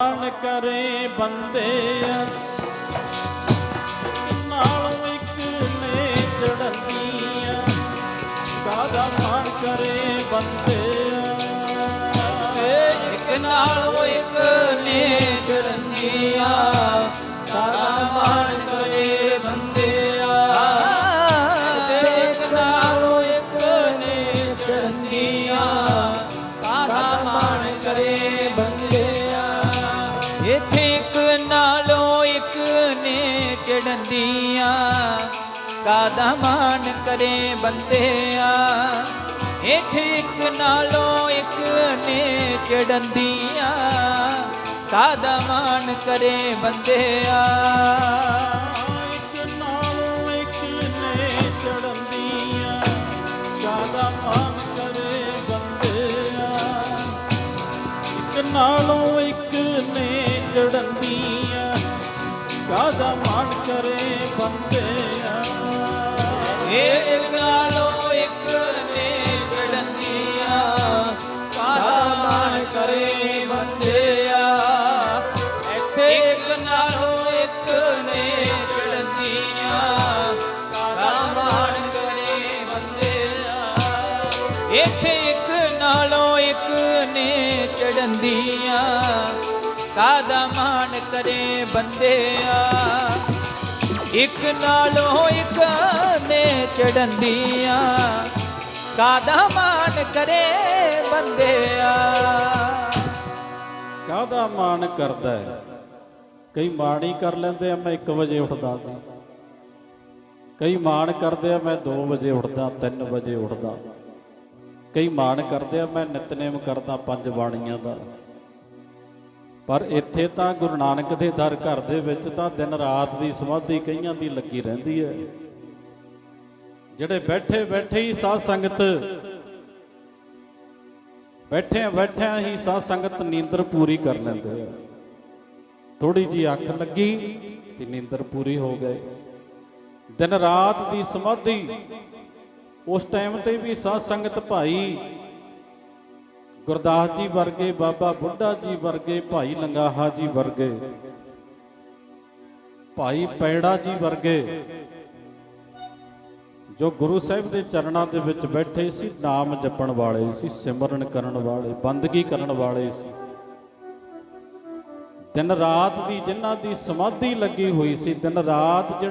ਮਾਣ ਕਰੇ ਬੰਦੇ ਨਾਲੋਂ ਇੱਕ ਨੇ ਜੜਨੀਆਂ ਕਾਦਾ ਮਾਣ ਕਰੇ ਬੰਦੇ ਇੱਕ ਨਾਲੋਂ ਇੱਕ ਨੇ ਜਰਨੀਆਂ ਚੜੰਦੀਆਂ ਕਾਦਾ ਮਾਣ ਕਰੇ ਬੰਦਿਆ। ਇੱਥੇ ਇੱਕ ਨਾਲੋਂ ਇੱਕ ਨੇ ਚੜੰਦੀਆਂ ਕਾਦਾ ਮਾਣ ਕਰੇ ਬੰਦਿਆ। ਇੱਕ ਨਾਲੋਂ ਇੱਕ ਨੇ ਚੜਨੀਆਂ ਕਾਦਾ ਮਾਨ ਕਰੇ ਬੰਦਿਆ। ਇੱਕ ਨਾਲੋਂ ਇੱਕ ਨੇ ਚੜਨੀਆਂ ਕਾਦਾ ਮਾਣ ਇੱਥੇ ਇੱਕ ਨਾਲੋਂ ਇੱਕ ਨੇ ਚੜੰਦੀਆਂ ਕਾਦਾ ਮਾਣ ਕਰੇ ਬੰਦਿਆ। ਇੱਕ ਨਾਲੋਂ ਇੱਕ ਨੇ ਚੜੰਦੀਆਂ ਕਾਦਾ ਮਾਣ ਕਰੇ ਬੰਦਿਆ। ਕਾਹਦਾ ਮਾਣ ਕਰਦਾ ਹੈ? ਕਈ ਮਾਣ ਹੀ ਕਰ ਲੈਂਦੇ ਆ, ਮੈਂ 1 ਵਜੇ ਉੱਠਦਾ ਕਈ ਮਾਣ ਕਰਦੇ ਆ, ਮੈਂ 2 ਵਜੇ ਉੱਠਦਾ 3 ਵਜੇ ਉੱਠਦਾ। ਕਈ ਮਾਣ ਕਰਦੇ ਆ, ਮੈਂ ਨਿਤਨੇਮ ਕਰਦਾ ਪੰਜ ਬਾਣੀਆਂ ਦਾ। ਪਰ ਇੱਥੇ ਤਾਂ ਗੁਰੂ ਨਾਨਕ ਦੇ ਦਰ ਘਰ ਦੇ ਵਿੱਚ ਤਾਂ ਦਿਨ ਰਾਤ ਦੀ ਸਮਾਧੀ ਕਈਆਂ ਦੀ ਲੱਗੀ ਰਹਿੰਦੀ ਹੈ। ਜਿਹੜੇ ਬੈਠੇ ਬੈਠੇ ਹੀ ਸਾਧ ਸੰਗਤ ਬੈਠਿਆਂ ਬੈਠਿਆਂ ਹੀ ਸਾਧ ਸੰਗਤ ਨੀਂਦਰ ਪੂਰੀ ਕਰ ਲੈਂਦੇ ਆ। ਥੋੜੀ ਜੀ ਅੱਖ ਲੱਗੀ ਤੇ ਨੀਂਦਰ ਪੂਰੀ ਹੋ ਗਈ। ਦਿਨ ਰਾਤ ਦੀ ਸਮਾਧੀ ਉਸ ਟਾਈਮ ਤੇ ਵੀ ਸਾਧ ਸੰਗਤ ਭਾਈ ਗੁਰਦਾਸ ਜੀ ਵਰਗੇ, ਬਾਬਾ ਬੁੱਢਾ ਜੀ ਵਰਗੇ, ਭਾਈ ਲੰਗਾਹਾ ਜੀ ਵਰਗੇ, ਭਾਈ ਪੈੜਾ ਜੀ ਵਰਗੇ ਜੋ ਗੁਰੂ ਸਾਹਿਬ ਦੇ ਚਰਨਾਂ ਦੇ ਵਿੱਚ ਬੈਠੇ ਸੀ, ਨਾਮ ਜਪਣ ਵਾਲੇ ਸੀ, ਸਿਮਰਨ ਕਰਨ ਵਾਲੇ, ਬੰਦਗੀ ਕਰਨ ਵਾਲੇ ਸੀ। ਦਿਨ ਰਾਤ ਦੀ ਜਿਨ੍ਹਾਂ ਦੀ ਸਮਾਧੀ ਲੱਗੀ ਹੋਈ ਸੀ, ਦਿਨ ਰਾਤ ਜਿਹੜੇ